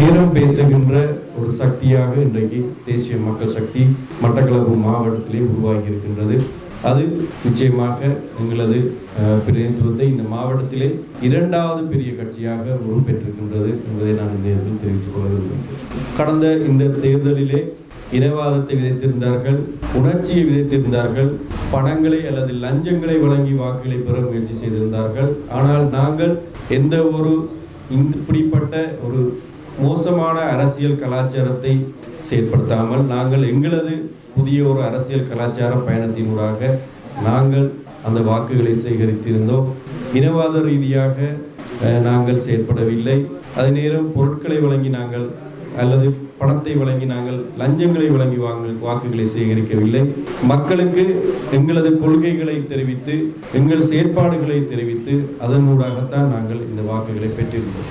பேரம் பேசுகின்ற ஒரு சக்தியாக இன்றைக்கு தேசிய மக்கள் சக்தி மட்டக்களப்பு மாவட்டத்திலே உருவாகி இருக்கின்றது அது நிச்சயமாக எங்களது பிரதிநிதித்துவத்தை இந்த மாவட்டத்திலே இரண்டாவது பெரிய கட்சியாக உருப்பெற்றிருக்கின்றது என்பதை நான் இந்த நேரத்தில் தெரிவித்துக் கொள்ள விரும்புகிறேன். கடந்த இந்த தேர்தலிலே இனவாதத்தை விதைத்திருந்தார்கள் உணர்ச்சியை விதைத்திருந்தார்கள் பணங்களை அல்லது லஞ்சங்களை வழங்கி வாக்குகளை பெற முயற்சி செய்திருந்தார்கள். ஆனால் நாங்கள் எந்த ஒரு இப்படிப்பட்ட ஒரு மோசமான அரசியல் கலாச்சாரத்தை செயற்படுத்தாமல் நாங்கள் எங்களது புதிய ஒரு அரசியல் கலாச்சார பயணத்தினூடாக நாங்கள் அந்த வாக்குகளை சேகரித்திருந்தோம். இனவாத ரீதியாக நாங்கள் செயற்படவில்லை. அதே நேரம் பொருட்களை வழங்கி நாங்கள் அல்லது பணத்தை வழங்கி நாங்கள் லஞ்சங்களை வழங்கி வாங்க வாக்குகளை சேகரிக்கவில்லை. மக்களுக்கு எங்களது கொள்கைகளை தெரிவித்து எங்கள் செயற்பாடுகளை தெரிவித்து அதனூடாகத்தான் நாங்கள் இந்த வாக்குகளை பெற்றிருந்தோம்.